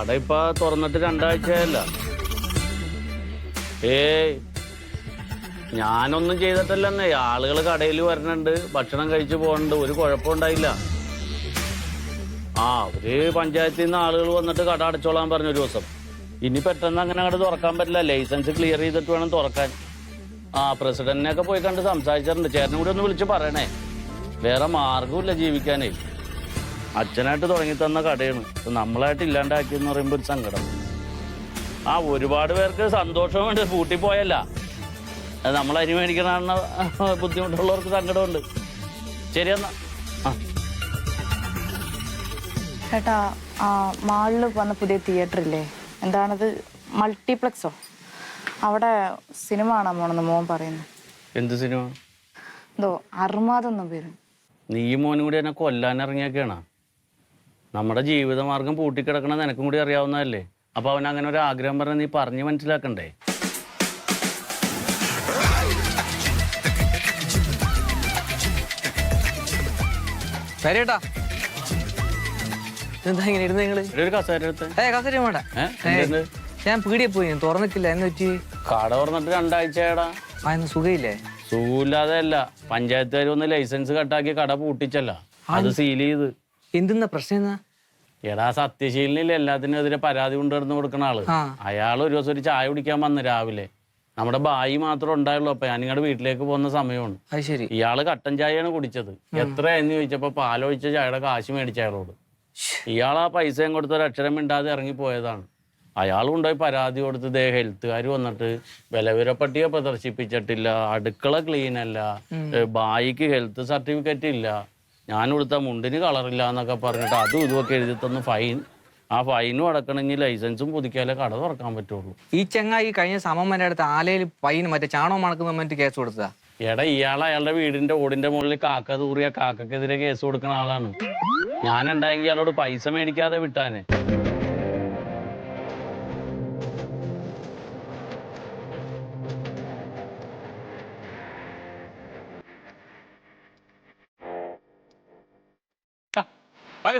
കട ഇപ്പൊ തുറന്നിട്ട് രണ്ടാഴ്ചയല്ല ഏയ് ഞാനൊന്നും ചെയ്തിട്ടല്ലെന്നേ. ആളുകൾ കടയിൽ വരണുണ്ട് ഭക്ഷണം കഴിച്ചു പോകുന്നുണ്ട് ഒരു കുഴപ്പമുണ്ടായില്ല ആ അവർ പഞ്ചായത്തിൽ നിന്ന് ആളുകൾ വന്നിട്ട് കട അടച്ചോളാൻ പറഞ്ഞു ഒരു ദിവസം. ഇനി പെട്ടെന്ന് അങ്ങനെ അങ്ങോട്ട് തുറക്കാൻ പറ്റില്ല. ലൈസൻസ് ക്ലിയർ ചെയ്തിട്ട് വേണം തുറക്കാൻ. ആ പ്രസിഡന്റിനെ ഒക്കെ പോയി കണ്ട് സംസാരിച്ചിട്ടുണ്ട്. ചേട്ടനും കൂടി ഒന്ന് വിളിച്ച് പറയണേ. വേറെ മാർഗമില്ല ജീവിക്കാനേ. അച്ഛനായിട്ട് തുടങ്ങി തന്ന കടയാണ് നമ്മളായിട്ട് ഇല്ലാണ്ടാക്കി എന്ന് പറയുമ്പോൾ ഒരു സങ്കടം. ആ ഒരുപാട് പേർക്ക് സന്തോഷമുണ്ട്. പൂട്ടിപ്പോയല്ല നമ്മൾ അരി മേടിക്കണമെന്ന ബുദ്ധിമുട്ടുള്ളവർക്ക് സങ്കടമുണ്ട്. ശരിയെന്നാ ആ. ചേട്ടാ ആ മാളിൽ വന്ന പുതിയ തിയേറ്റർ ഇല്ലേ എന്താണത്? മൾട്ടിപ്ലക്സോ? അവിടെ സിനിമ കാണാൻ പോണെന്ന് മോൻ പറയുന്നു. എന്ത് സിനിമ? എന്തോ അറുമാതെന്നും പേര്. നീ മോനും കൂടി എന്നെ കൊല്ലാൻ ഇറങ്ങിയൊക്കെയാണ് നമ്മുടെ ജീവിതമാർഗം പൂട്ടിക്കിടക്കണ നിനക്കും കൂടി അറിയാവുന്നതല്ലേ? അപ്പൊ അവൻ അങ്ങനെ ഒരു ആഗ്രഹം പറഞ്ഞ നീ പറഞ്ഞു മനസ്സിലാക്കണ്ടേ? ശരിയേട്ടാ എന്താ ഇങ്ങനെ ഇരുന്ന് നിങ്ങൾ? ഒരു കസേര എടുത്ത്. ഏ കസരി വേണ്ട. ഏ? എന്തുണ്ട്? ഞാൻ പീടിയെ പോയി. തുറന്നിട്ടില്ല. എന്ന് വെച്ച് കട തുറന്നിട്ട് രണ്ടാഴ്ചയടാ ആ ഇന്ന് സുഖയില്ലേ? സൂല്ലാതെ അല്ല പഞ്ചായത്തുകാർ ഒന്ന് ലൈസൻസ് കട്ടാക്കി കട പൂട്ടിച്ചല്ല. അത് സീൽ ചെയ്ത്. എന്തെന്നാ പ്രശ്നം എന്നാ? എടാ സത്യശീലനില്ല എല്ലാത്തിനും എതിരെ പരാതി കൊണ്ടുവരുന്ന കൊടുക്കണ ആൾ. അയാൾ ഒരു ദിവസം ഒരു ചായ കുടിക്കാൻ വന്ന് രാവിലെ. നമ്മുടെ ബായി മാത്രമേ ഉണ്ടായുള്ളൂ അപ്പൊ ഞാനിങ്ങടെ വീട്ടിലേക്ക് പോകുന്ന സമയമാണ്. അത് ശരി. ഇയാൾ കട്ടൻ ചായയാണ് കുടിച്ചത്. എത്ര എന്ന് ചോദിച്ചപ്പോ പാലൊഴിച്ച ചായയുടെ കാശ് മേടിച്ച അയാളോട്. ഇയാൾ ആ പൈസയും കൊടുത്ത ഒരു അക്ഷരം മിണ്ടാതെ ഇറങ്ങി പോയതാണ്. അയാൾ കൊണ്ടുപോയി പരാതി കൊടുത്ത് ദേ ഹെൽത്തുകാർ വന്നിട്ട് വിലവിരപ്പട്ടിയെ പ്രദർശിപ്പിച്ചിട്ടില്ല അടുക്കള ക്ലീൻ അല്ല ബായിക്ക് ഹെൽത്ത് സർട്ടിഫിക്കറ്റ് ഇല്ല ഞാൻ കൊടുത്ത മുണ്ടിന് കളറില്ല എന്നൊക്കെ പറഞ്ഞിട്ട് അതും ഇതുമൊക്കെ എഴുതി തന്ന് ഫൈൻ. ആ ഫൈനും അടക്കണമെങ്കിൽ ലൈസൻസും പുതുക്കിയാലേ കട തുറക്കാൻ പറ്റുള്ളൂ. ഈ ചങ്ങായി കഴിഞ്ഞ സമമ്മന്റെ അടുത്ത് ആലയിൽ പയ്യന് മറ്റേ ചാണകം മണക്കുന്ന മറ്റു കേസ് കൊടുത്തതാ? എടാ ഇയാൾ അയാളുടെ വീടിന്റെ ഓടിന്റെ മുകളിൽ കാക്ക തൂറിയ കാക്കക്കെതിരെ കേസ് കൊടുക്കുന്ന ആളാണ്. ഞാൻ ഉണ്ടായെങ്കിൽ അയാളോട് പൈസ മേടിക്കാതെ വിട്ടാനെ.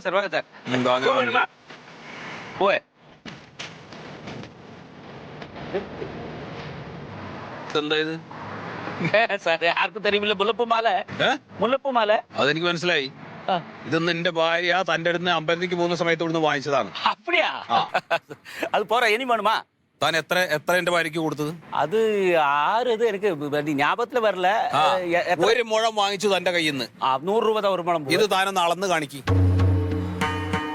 Váyase, váyase. ¿Dónde, dónde? Pues. എന്താ ഇത്? സാറേ ആർക്കും തരുമില്ല മുല്ലപ്പൂമാല മുല്ലപ്പൂമാല അതെനിക്ക് മനസ്സിലായി. ഇതൊന്നും എന്റെ ഭാര്യ തന്റെ അടുത്ത് അമ്പലത്തിലേക്ക് പോകുന്ന സമയത്ത് ഇവിടുന്ന് വാങ്ങിച്ചതാണ്. അപ്പടിയാ? അത് പോരാ ഇനി വേണമാ. താൻ എത്ര എത്ര എന്റെ ഭാര്യക്ക് കൊടുത്തത്? അത് ആരും ഇത് എനിക്ക് ജ്ഞാപകത്തിൽ വരില്ല ഒരു മുഴം വാങ്ങിച്ചു തന്റെ കയ്യിൽ നിന്ന് നൂറ് രൂപ ഒരു മുഴം. ഇത് താനൊന്ന് അളന്ന് കാണിക്കും.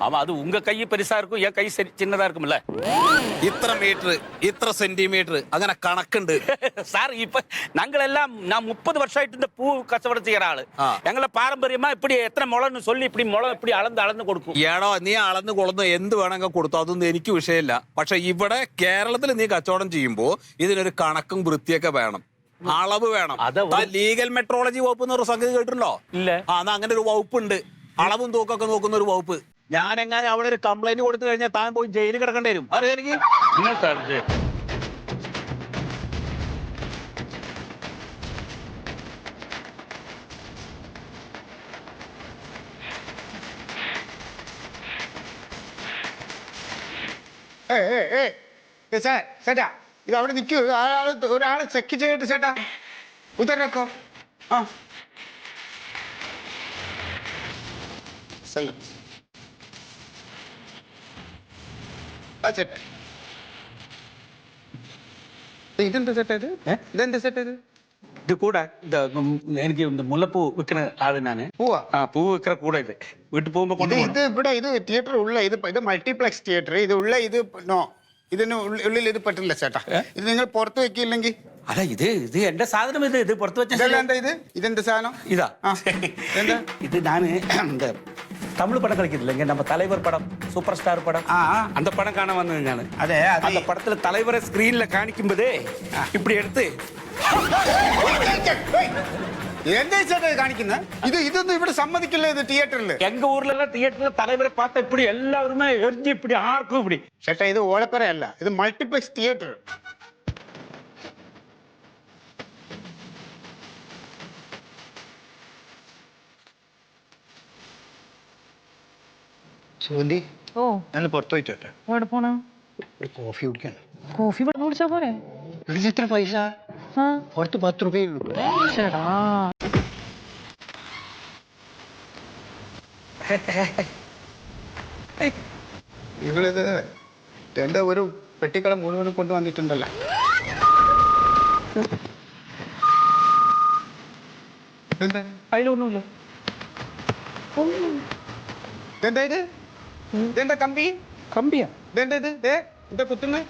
ஆமா அது உங்க கை பெருசா இருக்கும் என் கை சரி- சின்னதா இருக்கும்ல ഇത്ര മീറ്റർ ഇത്ര സെന്റിമീറ്റർ അങ്ങനെ കണക്കുണ്ട് சார் இப்ப நாங்கள் எல்லாம் நான் முப்பது வருஷம் ஆயிட்டு இந்த பூ கச்சவடம் செய்யற ஆளு ஆ. எங்களை பாரம்பரியமா இப்படி எத்தனை முளம்னு சொல்லி இப்படி முளம் இப்படி அளந்து அளந்து കൊടുക്കും ഏടോ നീ അളന്ന് കൊള്ളുന്ന എന്ത് വേണമെങ്കിൽ കൊടുത്തു അതൊന്നും എനിക്ക് വിഷയമില്ല പക്ഷെ ഇവിടെ കേരളത്തിൽ നീ കച്ചവടം ചെയ്യുമ്പോ ഇതിനൊരു കണക്കും വൃത്തിയൊക്കെ വേണം അളവ് വേണം അത് ഒരു- ലീഗൽ മെട്രോളജി വകുപ്പ് എന്ന് പറഞ്ഞ സംഗതി കേട്ടിട്ടുണ്ടോ ഇല്ല ആ എന്നാ അങ്ങനെ ഒരു വകുപ്പുണ്ട് അളവും തൂക്കൊക്കെ നോക്കുന്ന ഒരു വകുപ്പ് ഞാൻ എങ്ങനെ അവിടെ ഒരു കംപ്ലൈന്റ് കൊടുത്തു കഴിഞ്ഞാൽ താൻ പോയി ജയിലിൽ കിടക്കേണ്ടി വരും. അറിയാം എനിക്ക് നിങ്ങൾ സാറിന്റെ ഏയ്, ഏയ്, ഏ, സേ, സേട്ടാ ഇത് അവിടെ നിൽക്കൂ. ഒരാൾ ഒരാളെ ചെക്ക് ചെയ്യട്ടെ ചേട്ടാ ഉത്തരക്കോ ആ. സംഘം. സെറ്റ് ഇതെന്താ സെറ്റ് ഇത് ഇതെന്താ സെറ്റ് ഇത് ഇത് കൂടെ എനിക്ക് മുല്ലപ്പൂ വിൽക്കുന്ന ആള് ഞാന് ആ പൂ വിൽക്കുന്ന കൂടെ ഇത് വീട്ടിൽ പോകുമ്പോ ഇത് ഇവിടെ ഇത് തിയേറ്റർ ഉള്ള ഇത് ഇത് മൾട്ടിപ്ലക്സ് തിയേറ്റർ ഇത് ഉള്ള ഇത് നോ ഇതിന് ഉള്ളിൽ ഇത് പറ്റില്ല ചേട്ടാ ഇത് നിങ്ങൾ പുറത്ത് വെക്കില്ലെങ്കിൽ അല്ല ഇത് ഇത് എന്റെ സാധനം ഇത് ഇത് പുറത്ത് വെച്ചാൽ ഇത് ഇതെന്ത് സാധനം ഇതാ ഇത് ഞാൻ தமிழ் படம் கிடைக்கிறது இல்லைங்க நம்ம தலைவர் படம் சூப்பர் ஸ்டார் படம். அந்த படம் காண வந்தது நான். அதே அந்த படத்துல தலைவரை ஸ்கிரீன்ல காணிக்கும் போதே இப்படி எடுத்து. எந்த ஊர்ல எல்லாம் தியேட்டர்ல தலைவரை பார்த்தா இப்படி எல்லாருமே எரிஞ்சு இப்படி ஆர்க்கும் இப்படி. சேட்டை இது உழப்பற இல்ல இது மல்டிபிளெக்ஸ் தியேட்டர் സുഗന്ധി ഓ. ഞാൻ പുറത്തു പോയിട്ട് വരട്ടെ. എവിടെ പോണോ? ഒരു കോഫി കുടിക്കാൻ. കോഫി വെള്ളം കുടിച്ചാ പോരെ? ഇവിടെ എത്ര പൈസ? പുറത്ത് പത്ത് റുപ്യ ഇവളിത് എന്റെ ഒരു പെട്ടിക്കട മുഴുവൻ കൊണ്ടുവന്നിട്ടുണ്ടല്ലോ എന്താ അതിലൊന്നുമില്ല. ഇതെന്താ ഇത്? ഇതെന്താ കമ്പി? കമ്പിയാ. ഇതെന്താ ഇത്? ദേ, ഇത് കുത്തുന്നത്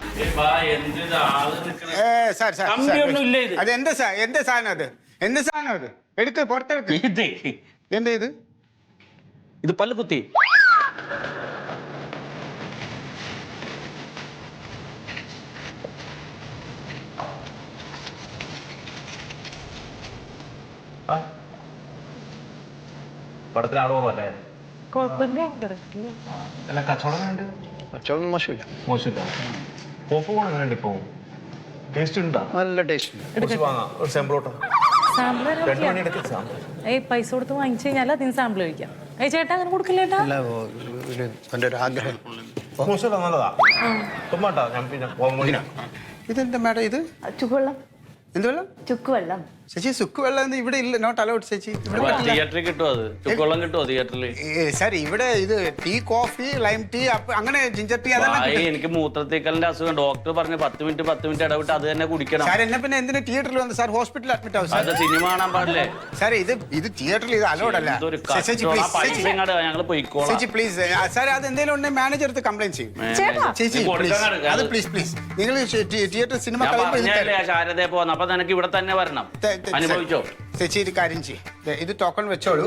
ഏ സാർ സാർ കമ്പിയൊന്നും ഇല്ല ഇത്. അത് എന്താ സാ എന്താ സാധനം അത്? എന്ത് സാധനം അത്? എടുക്ക് പുറത്തെടുക്ക്. എന്താ ഇത്? ഇത് പല്ല് കുത്തി. പടത്തിന് ആളോ അല്ലേ കച്ചവടം വേണ്ട കച്ചവടം മോശമില്ല. മോശമില്ല. പോപ്കോൺ എങ്ങനെയുണ്ട് ഇപ്പോ? ടേസ്റ്റ് ഉണ്ടോ? നല്ല ടേസ്റ്റ് കുറച്ച് വാങ്ങാം. ഒരു സാമ്പിളോട്ടോ ഏയ് പൈസ കൊടുത്ത് വാങ്ങിച്ചു കഴിഞ്ഞാൽ അതിന് സാമ്പിൾ കഴിക്കാം ഏ ചേട്ടാ അങ്ങനെ കൊടുക്കില്ല ചേട്ടാ? എന്റെ ഒരു ആഗ്രഹം. നല്ലതാ. ഞാൻ പിന്നെ ഇതെന്താ മേഡം ഇത്? ചുക്കുവെള്ളം എന്ത് വെള്ളം? ചുക്കുവെള്ളം ചേച്ചി സുക്ക് വെള്ളം ഒന്നും ഇവിടെ ഇല്ല. നോട്ട് അലൗഡ് ചേച്ചി. തിയേറ്ററിൽ കിട്ടുമോ അത്? ചുക്കുവെള്ളം കിട്ടുമോ തിയേറ്ററിൽ സാർ ഇവിടെ ഇത് ടീ കോഫി ലൈം ടീ അങ്ങനെ ജിഞ്ചർ ടീ അതെല്ലാം കിട്ടും. എനിക്ക് മൂത്രത്തേക്കലിന്റെ അസുഖം ഡോക്ടർ പറഞ്ഞു പത്ത് മിനിറ്റ് പത്ത് മിനിറ്റ് ഇടവിട്ട് അത് തന്നെ കുടിക്കണം. സാർ എന്നെ പിന്നെ എന്തിനാ തിയേറ്ററിൽ വന്ന് സാർ ഹോസ്പിറ്റലിൽ അഡ്മിറ്റ് ആവും സാർ അത് സിനിമ കാണാൻ പാടില്ലേ? സാർ ഇത് ഇത് തിയേറ്ററിൽ ഇത് അലൗഡ് അല്ല. എന്തൊരു ചേച്ചി. ആ പൈസ ചേച്ചി. ഇങ്ങോട്ട് ഞങ്ങൾ പോയിക്കോളാം. ചേച്ചി പ്ലീസ് സാർ അത് എന്തെങ്കിലും ഉണ്ടെങ്കിൽ മാനേജർ എടുത്ത് കംപ്ലൈന്റ് ചെയ്യും. ചേട്ടാ. ചേച്ചി നീ കൊടുക്കാൻ please. നടക്കുക. അത് പ്ലീസ് പ്ലീസ് നിങ്ങൾ തിയേറ്റർ സിനിമ ഞാൻ കളയുമ്പോൾ ഇത് പറഞ്ഞല്ലേ തരും. ശാരദയെ പോന്ന് അപ്പൊ നിനക്ക് ഇവിടെ തന്നെ വരണം. ത- അനുഭവിച്ചോ? ചേച്ചി ഇത് കാര്യം ചെയ്യേ. ഇത് ടോക്കൺ വെച്ചോളൂ.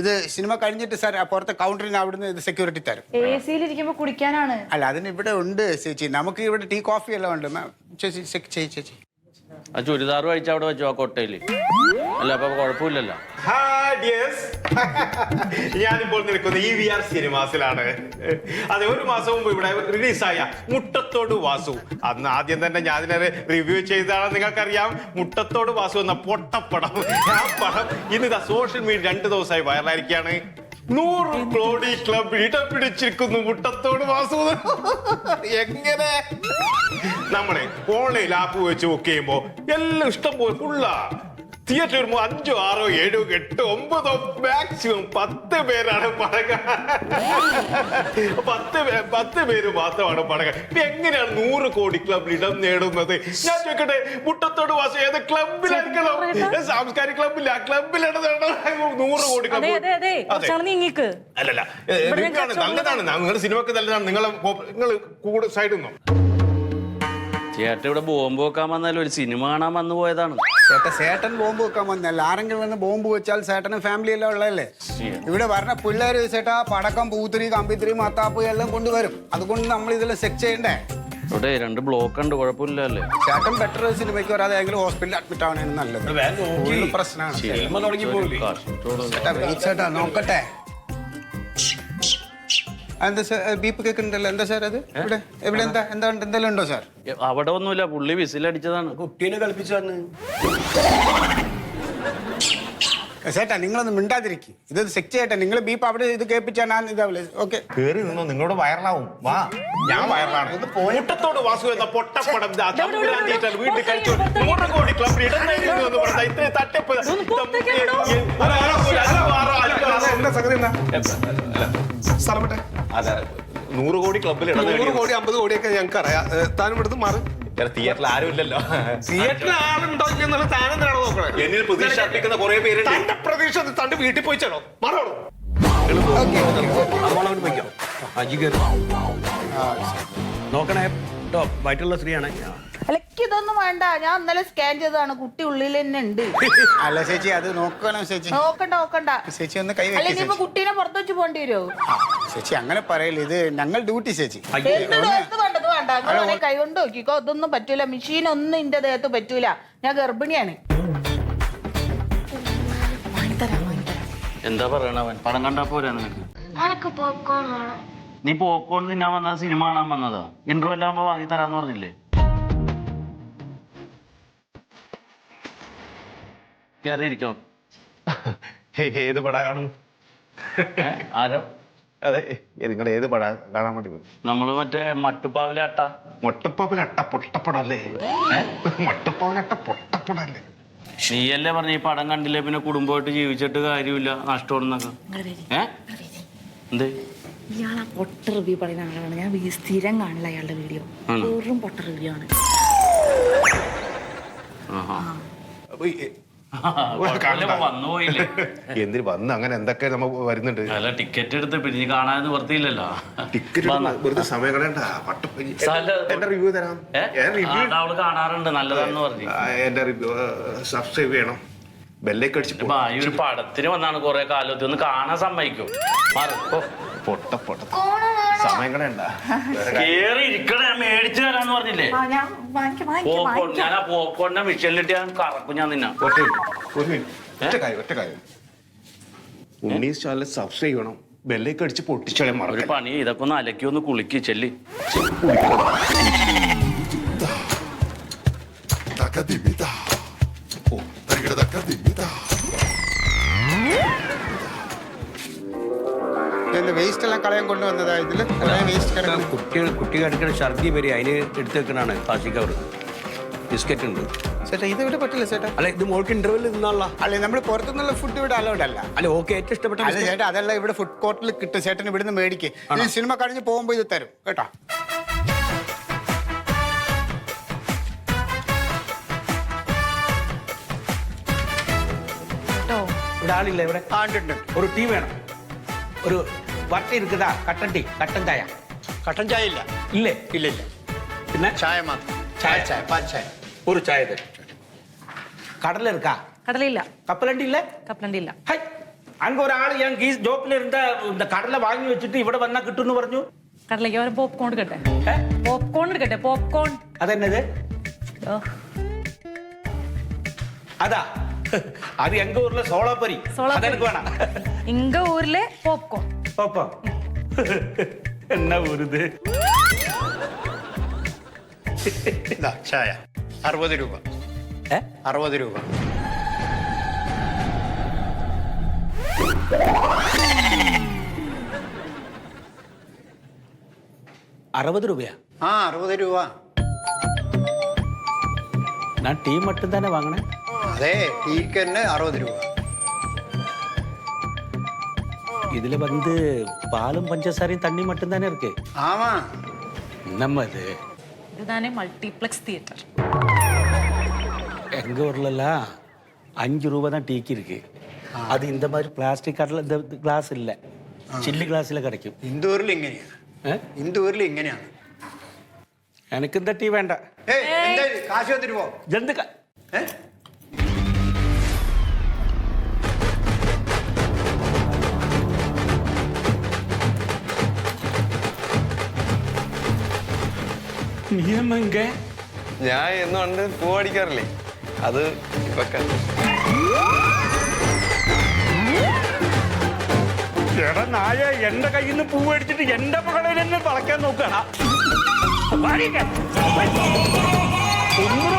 ഇത് സിനിമ കഴിഞ്ഞിട്ട് സാർ പുറത്തെ കൗണ്ടറിന് അവിടുന്ന് ഇത് സെക്യൂരിറ്റി തരും. എ സിയിലിരിക്കുമ്പോ കുടിക്കാനാണ്. അല്ല അതിന് ഇവിടെ ഉണ്ട് ചേച്ചി. നമുക്ക് ഇവിടെ ടീ കോഫി എല്ലാം ഉണ്ട്. ചേച്ചി ചേച്ചി ആ ചുരിദാർ കഴിച്ച് അവിടെ വെച്ചോ ആ കൊട്ടയിൽ. അല്ല അപ്പൊ കുഴപ്പമില്ലല്ലോ. ഞാനിപ്പോൾ നിൽക്കുന്ന ഇ വി ആർ സിനിമാസിലാണ്. അതെ ഒരു മാസം മുമ്പ് ഇവിടെ റിലീസായ മുട്ടത്തോട് വാസു. അന്ന് ആദ്യം തന്നെ ഞാനിതിനെ റിവ്യൂ ചെയ്തതാണ് നിങ്ങൾക്കറിയാം. മുട്ടത്തോട് വാസു എന്ന പൊട്ടപ്പടം. ആ പടം ഇന്ന് സോഷ്യൽ മീഡിയ രണ്ട് ദിവസമായി വൈറലായിരിക്കുകയാണ് നൂറ് കോടി ക്ലബ് ഇടം പിടിച്ചിരിക്കുന്നു മുട്ടത്തോട് വാസു. എങ്ങനെ? നമ്മളെ ഓൺലൈൻ ആപ്പ് വെച്ച് ബുക്ക് ചെയ്യുമ്പോ എല്ലാം ഇഷ്ടം പോലെ ഫുള്ളാ തിയേറ്ററിൽ വരുമ്പോ അഞ്ചോ ആറോ ഏഴോ എട്ടോ ഒമ്പതോ മാക്സിമം പത്ത് പേരാണ് പടക പത്ത് പേ- പത്ത് പേര് മാത്രമാണ് പടക ഇപ്പൊ എങ്ങനെയാണ് നൂറ് കോടി ക്ലബിൽ ഇടം നേടുന്നത്? ഞാൻ ചോദിക്കട്ടെ മുട്ടത്തോട് വാസം ഏത് ക്ലബിലെടുക്കണം സാംസ്കാരിക ക്ലബില്ല ക്ലബിലാണ് നൂറ് കോടി ക്ലബ് അല്ലല്ല നിങ്ങൾക്കാണ് നല്ലതാണ് നിങ്ങൾ സിനിമക്ക് നല്ലതാണ് നിങ്ങളെ നിങ്ങൾ കൂടെ സൈഡിൽ നിന്നോ? ചേട്ടൻ ഇവിടെ ബോംബ് വെക്കാൻ വന്നാലും ഒരു സിനിമ കാണാൻ വന്നു പോയതാണ്. ചേട്ടൻ സേട്ടൻ ബോംബ് വെക്കാൻ വന്നല്ല ആരെങ്കിലും വന്ന് ബോംബ് വെച്ചാൽ സേട്ടനും ഫാമിലി എല്ലാം ഉള്ളതല്ലേ? ഇവിടെ പറഞ്ഞ പിള്ളേര് ചേട്ടാ പടക്കം പൂത്തിരി കമ്പിത്തിരി മത്താപ്പ് എല്ലാം കൊണ്ടുവരും അതുകൊണ്ട് നമ്മൾ ഇതിൽ സെറ്റ് ചെയ്യണ്ടേ? ഇവിടെ രണ്ട് ബ്ലോക്ക് ഉണ്ട് കുഴപ്പമില്ലല്ലേ? ചേട്ടൻ ബെറ്റർ സിനിമയ്ക്ക് വരാതെ ഹോസ്പിറ്റലിൽ അഡ്മിറ്റ് ആവണേന് നല്ലത്. പ്രശ്നമാണ്. ചേട്ടാ നോക്കട്ടെ. എന്താ സാർ ബീപ്പ് കേൾക്കുന്നുണ്ടല്ലോ. എന്താ സാർ അത്? ഇവിടെ ഇവിടെ എന്താ എന്താ എന്തെങ്കിലും ഉണ്ടോ സാർ? അവിടെ ഒന്നുമില്ല പുള്ളി വിസിലടിച്ചതാണ്. കുട്ടീനെ കളിപ്പിച്ചാണ് ചേട്ടാ നിങ്ങളൊന്ന് മിണ്ടാതിരിക്കും. ഇത് സെറ്റ് ചെയ്യട്ടെ നിങ്ങൾ ബീപ്പ് അവിടെ ഇത് കേൾപ്പിച്ചാൽ ഞാൻ ഇതാവില്ല? ഓക്കെ. കേറി നിന്നോ നിങ്ങളോട് വൈറലാവും. വാ. ഞാൻ വൈറലാണ്. മുട്ടത്തോട് വാസു എന്ന പൊട്ടപ്പടം ദാ തമ്പുരാൻ തിയേറ്ററിൽ വീട്ടിൽ കഴിച്ചു. നൂറ് കോടി ക്ലബ് ഇടം ഇത്രയും തട്ടിപ്പ് സംഗതി എന്താ? സ്ഥലം വിട്ടെ അതെ നൂറ് കോടി ക്ലബിൽ നൂറ് കോടി അമ്പത് കോടിയൊക്കെ ഞങ്ങൾക്ക് അറിയാം. താനും ഇവിടുന്ന് മാറി. തിയേറ്ററിൽ ആരും ഇല്ലല്ലോ. തിയേറ്ററിൽ ആളുണ്ടോ ഇല്ലെന്നുള്ള താനും നോക്കണേ? എന്നിൽ പ്രതീക്ഷ അർപ്പിക്കുന്ന കുറെ പേര് തന്റെ പ്രതീക്ഷ തന്റെ വീട്ടിൽ പോയി ചേടോ മാറോ നോക്കണേ കേട്ടോ വയറ്റുള്ള സ്ത്രീയാണ്. അലക്ക് ഇതൊന്നും വേണ്ട. ഞാൻ ഇന്നലെ സ്കാൻ ചെയ്തതാണ്. കുട്ടി ഉള്ളിൽ തന്നെ ഉണ്ട്. അല്ല ചേച്ചി അത് നോക്കണം ചേച്ചി. നോക്കണ്ട നോക്കണ്ട. ചേച്ചി ഒന്ന് കൈ അല്ല വെക്ക് ഇനിയിപ്പോ ചേച്ചി. കുട്ടീനെ പുറത്ത് വെച്ച് പോണ്ടി വരുമോ ആ, ചേച്ചി അങ്ങനെ പറയല്ല ഇത് ഞങ്ങൾ ഡ്യൂട്ടി ചേച്ചി. എന്ത് ദേഹത്ത് വേണ്ടത് വേണ്ട നിങ്ങൾ വേണേ കൈ കൊണ്ട് നോക്കിക്കോ. ഇതൊന്നും പറ്റൂല. മെഷീൻ ഒന്നും ഇന്റെ ദേഹത്ത് പറ്റൂല. ഞാൻ ഗർഭിണിയാണ്. എന്താ പറയണ അവൻ? പടം കണ്ടാ പോരാ നിനക്ക്? അനക്ക് പോപ്കോൺ വേണം. നീ പോപ്കോൺ തിന്നാൻ വന്നതാ സിനിമ കാണാൻ വന്നതാ. ഇന്റർവെല്ലാകുമ്പോ വാങ്ങി തരാന്ന് പറഞ്ഞില്ലേ? കേറിയിരിക്കോ ഏത് പട കാണും? ആരോ? അതെ നിങ്ങൾ ഏത് പട കാണാൻ വേണ്ടി പോയി? നമ്മൾ മറ്റേ മട്ടുപ്പാവിലെ അട്ട. മൊട്ടപ്പാപ്പിലട്ട പൊട്ടപ്പടല്ലേ മൊട്ടപ്പാവിലട്ട പൊട്ടപ്പടല്ലേ നീയല്ലേ പറഞ്ഞ ഈ പടം കണ്ടില്ലേ? പിന്നെ കുടുംബമായിട്ട് ജീവിച്ചിട്ട് കാര്യമില്ല നഷ്ടമാണെന്നൊക്കെ. ഏ? എന്ത്? ഇയാൾ ആ പൊട്ട റിവ്യൂ പറയുന്ന ആളാണ് ഞാൻ വീ- സ്ഥിരം കാണില്ല അയാളുടെ വീഡിയോ. ആണോ? വെറും പൊട്ട റിവ്യൂ ആണ്. ആഹാ. അപ്പൊ ഈ- വന്നു എന്തിന് വന്ന് അങ്ങനെ എന്തൊക്കെ നമ്മ വരുന്നുണ്ട്? അല്ല ടിക്കറ്റ് എടുത്ത് പിന്നെ കാണാൻ നിവർത്തിയില്ലല്ലോ ടിക്കറ്റ്. വെറുതെ സമയം കളയണ്ട. പട്ട സ്ഥലം- എന്റെ റിവ്യൂ തരാം. അവൾ കാണാറുണ്ട്. നല്ലതാന്ന് പറഞ്ഞു. എന്റെ റിവ്യൂ സബ്സ്ക്രൈബ് ചെയ്യണം. ബെല്ലേക്ക് അടിച്ച് ഈ ഒരു പടത്തിന് വന്നാണ് കൊറേ കാലത്ത് ഒന്ന് കാണാൻ സമ്മതിക്കും. പൊട്ട പൊട്ട. സമയം കളയണ്ട കേറി ഇരിക്കണേ ഞാൻ മേടിച്ചു തരാന്ന് പറഞ്ഞില്ലേ? ആ, ഞാൻ വാങ്ങിക്കാം വാങ്ങിക്കാം പോപ്കോൺ വാങ്ങിക്കാം. ഞാൻ ആ പോപ്കോണിനെ മിഷനിലിട്ട് ഞാൻ കറക്കും ഞാൻ നിന്ന. ഒറ്റ മിനിറ്റ്, ഒരു മിനിറ്റ് ഒറ്റ കാര്യം ഒറ്റ കാര്യം. ഉണ്ണീസ് ചാനൽ സബ്സ്ക്രൈബ് ചെയ്യണം. ബെല്ലേക്ക് അടിച്ച് പൊട്ടിച്ചാലേ ഒരു മറക്കാം പണി ഇതൊക്കെ ഒന്ന് അലക്കി ഒന്ന് കുളിക്ക് ചെല്ലി. കുട്ടികൾ കുട്ടികൾക്ക് ഛർദി വരെ അതിന് എടുത്തു വെക്കണാണ് പ്ലാസ്റ്റിക് കവർ ബിസ്ക്കറ്റ് ഉണ്ട്. ചേട്ടാ ഇത് ഇവിടെ പറ്റില്ല ചേട്ടാ. അല്ല ഇത് മോൾക്ക് ഇന്റർവെൽ തിന്നാളാ അല്ലെ നമ്മൾ പുറത്തുനിന്നുള്ള ഫുഡ് ഇവിടെ അലൗഡ് അല്ല. അല്ല ഓക്കെ ഏറ്റവും ഇഷ്ടപ്പെട്ട അല്ല ചേട്ടാ അതല്ല ഇവിടെ ഫുഡ് കോർട്ടിൽ കിട്ടും. ചേട്ടൻ ഇവിടുന്ന് മേടിക്ക്. ഈ സിനിമ കഴിഞ്ഞ് പോകുമ്പോൾ ഇത് തരും കേട്ടോ. ഇവിടെ ആളില്ല ഇവിടെ. ഒരു ടീ വേണം. ഒരു വട്ട ഇരിക്കുതാ കട്ടൻ ടീ കട്ടൻ ചായ. കട്ടൻ ചായ ഇല്ല? ഇല്ലേ ഇല്ല ഇല്ല പിന്നെ? ചായ മാത്രം. ചായ. ചായ പാൽ ചായ. ഒരു ചായ തരും. கடல்ல இருக்கா கடல இல்ல கப்பலண்டி இல்ல கப்பலண்டி இல்ல ஹை அங்க ஒரு ஆள் என் கீஸ் ஜோப்ல இருந்த இந்த கடலை வாங்கி வச்சுட்டு ഇവിടെ വന്നാ കിട്ടുമെന്ന് പറഞ്ഞു? കടലയ്ക്ക് ഒരു പോപ്കോൺ എടുക്കട്ടെ പോപ്കോൺ എടുക്കട്ടെ പോപ്കോൺ അതെന്നത്? അതാ. അത് എങ്ക ഊരിലെ സോളാപ്പരി. അതെനിക്ക് വേണം. എങ്ക ഊരിലെ പോപ്കോൺ പോപ്കോൺ ഇതാ ചായ. അറുപത് രൂപ. ഏ? അറുപത് രൂപ. അറുപത് രൂപയാ? ആ അറുപത് രൂപ. ഞാൻ ടീ മട്ടും തന്നെ വാങ്ങണേ. അതെ ടീക്ക് തന്നെ അറുപത് രൂപ. இதுல வந்து பாலும் பஞ்சசாரையும் தண்ணி மட்டும் தானே இருக்கு ആമാ நம்ம இது இதுதானே மல்டிப்ளெக்ஸ் தியேட்டர் எங்க ஊர்லலாம் அஞ்சு ரூபா தான் டீக்கு இருக்கு அது இந்த மாதிரி பிளாஸ்டிக் கடல இந்த கிளாஸ் இல்ல சில்லி கிளாஸ்ல கிடைக்கும் ഇന്ദൂരിൽ ഇങ്ങനെയാണ് ഏ? ഇന്ദൂരിൽ ഇങ്ങനെയാണ് எனக்கு இந்த டீ வேண்டாம் ഏയ് എന്താ ഇത്? കാശ് തരുമോ எந்த க- ഞാൻ എന്നുകൊണ്ട് പൂവടിക്കാറില്ലേ അത് എടാ നായ എന്റെ കയ്യിൽ നിന്ന് പൂ അടിച്ചിട്ട് എന്റെ മകളിൽ നിന്ന് വളക്കാൻ നോക്കണ. ഒന്നും